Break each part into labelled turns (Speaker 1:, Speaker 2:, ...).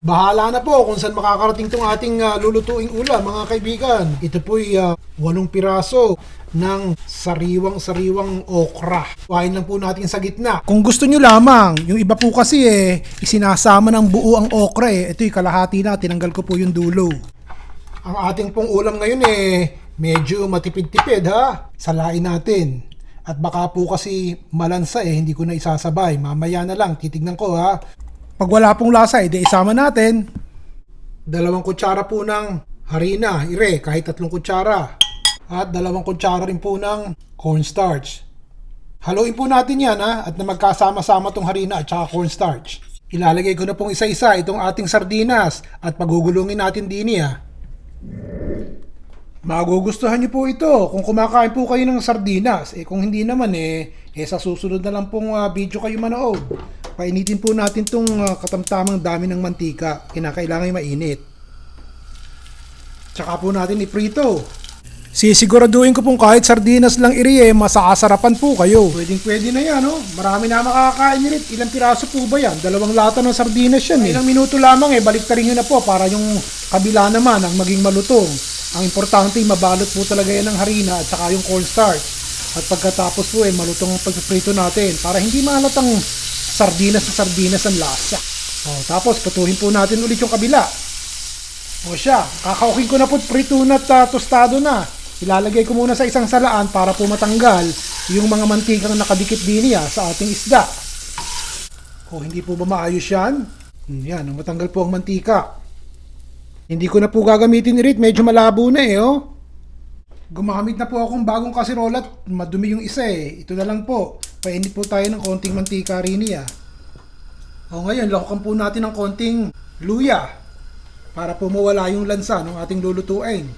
Speaker 1: Bahala na po kung saan makakarating tong ating ah, lulutuing ulam mga kaibigan. Ito po'y ah, walong piraso ng sariwang-sariwang okra. Kuhain lang po natin sa gitna. Kung gusto nyo lamang, yung iba po kasi eh, isinasama ng buo ang okra eh. Ito'y kalahati na, tinanggal ko po yung dulo. Ang ating pong ulam ngayon eh, medyo matipid-tipid ha. Salain natin. At baka po kasi malansa eh, hindi ko na isasabay. Mamaya na lang, titignan ko ha. Pag wala pong lasa, edi isama natin. Dalawang kutsara po ng harina, ire, kahit tatlong kutsara. At dalawang kutsara rin po ng cornstarch. Haluin po natin yan ha, at na magkasama-sama tong harina at saka cornstarch. Ilalagay ko na pong isa-isa itong ating sardinas at pagugulungin natin din ha. Magugustuhan niyo po ito kung kumakain po kayo ng sardinas. Eh kung hindi naman eh, eh sa susunod na lang pong ah, video kayo manood. Painitin po natin tong ah, katamtamang dami ng mantika. Kinakailangan yung mainit. Tsaka po natin iprito. Sisiguraduhin ko pong kahit sardinas lang iri eh, masasarapan po kayo. Pwedeng pwede na yan, oh. Marami na makakain rin. Ilang piraso po ba yan? Dalawang lata ng sardinas yan eh. Ilang minuto lamang eh, baliktarin nyo na po para yung kabila naman ang maging malutong. Ang importante, mabalot po talaga yan ng harina at saka yung cornstarch. At pagkatapos po eh, malutong ang pagprito natin para hindi mahalatang sardinas sa sardinas ang lasa. O, tapos patuhin po natin ulit yung kabila. O siya, kakaukin ko na po prito na at ah, tostado na. Ilalagay ko muna sa isang salaan para po matanggal yung mga mantikang nakadikit din niya sa ating isda. O hindi po ba maayos yan? Hmm, Yan, matanggal po ang mantika. Hindi ko na po gagamitin Rit, medyo malabo na eh, oh. Gumamit na po akong bagong kasirola at madumi yung isa eh. Ito na lang po. Painit po tayo ng konting mantika rin niya. O ngayon, lakukan po natin ng konting luya para po mawala yung lansa ng ating lulutuin.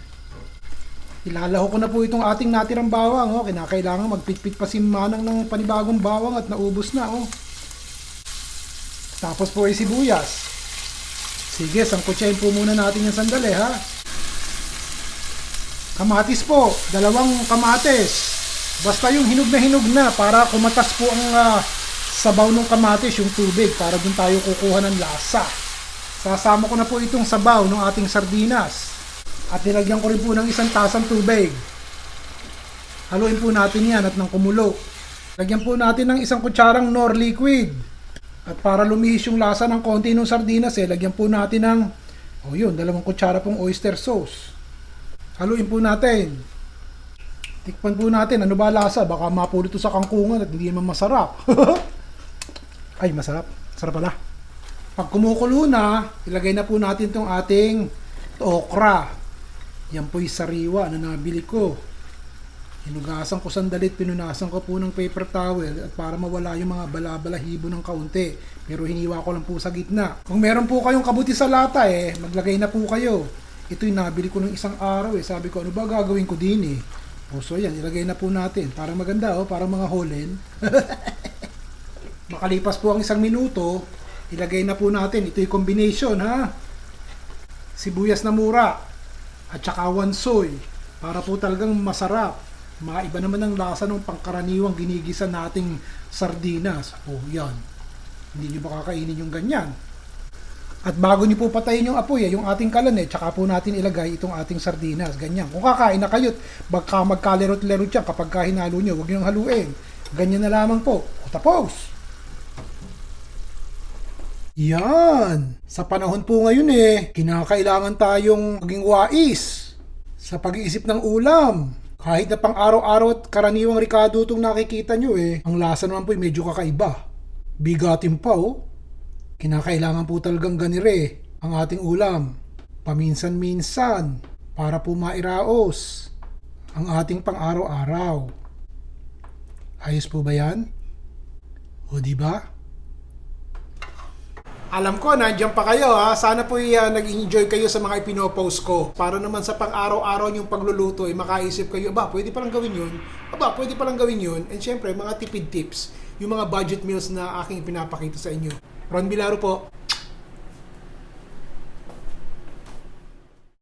Speaker 1: Ilalaho ko na po itong ating natirang bawang. Oh. Kinakailangan magpitpit pa si Manang ng panibagong bawang at naubos na. Oh. Tapos po ay sibuyas. Sige, sangkutsahin po muna natin yung sandali ha. Kamatis po, dalawang kamatis. Basta yung hinog na hinog na para kumatas po ang ah, sabaw ng kamatis, yung tubig, para dun tayo kukuha ng lasa. Sasama ko na po itong sabaw ng ating sardinas. At nilagyan ko rin po ng isang tasang tubig. Haluin po natin yan at ng kumulo. Lagyan po natin ng isang kutsarang nor liquid. At para lumihis yung lasa ng konti ng sardinas eh, lagyan po natin ng, oh yun, dalawang kutsara pong oyster sauce. Haluin po natin. Tikpan po natin, ano ba lasa? Baka mapulot ito sa kangkungan at hindi naman masarap. Ay, masarap. Sarap pala. Pag kumukulo na, ilagay na po natin itong ating okra. Yan po yung sariwa na nabili ko. Hinugasan ko sandali at pinunasan ko po ng paper towel at para mawala yung mga balabalahibo ng kaunti. Pero hiniwa ko lang po sa gitna. Kung meron po kayong kabuti sa lata eh, maglagay na po kayo. Ito yung nabili ko ng isang araw eh. Sabi ko, ano ba gagawin ko din eh? O so yan, ilagay na po natin. Para maganda oh, para mga holen. Makalipas po ang isang minuto, ilagay na po natin. Ito yung combination ha. Sibuyas na mura at saka wansoy para po talagang masarap. Maiba naman ang lasa ng pangkaraniwang ginigisa nating sardinas. Oh, yan. Hindi nyo ba kakainin yung ganyan? At bago nyo po patayin yung apoy, eh, yung ating kalan eh, tsaka po natin ilagay itong ating sardinas. Ganyan. Kung kakain na kayo, baka magkalerot-lerot yan kapag ka hinalo nyo, huwag nyo haluin. Ganyan na lamang po. O tapos. Yan! Sa panahon po ngayon eh, kinakailangan tayong maging wais sa pag-iisip ng ulam. Kahit na pang araw-araw at karaniwang rikado itong nakikita nyo eh, ang lasa naman po ay medyo kakaiba. Bigatin pa oh. Kinakailangan po talagang ganire ang ating ulam. Paminsan-minsan para po mairaos ang ating pang-araw-araw. Ayos po ba yan? O di ba? Alam ko, nandiyan pa kayo ha. Sana po uh, nag-enjoy kayo sa mga ipinopost ko. Para naman sa pang-araw-araw yung pagluluto, ay makaisip kayo, aba, pwede palang gawin yun. Aba, pwede palang gawin yun. And syempre, mga tipid tips, yung mga budget meals na aking pinapakita sa inyo. Ron Bilaro po.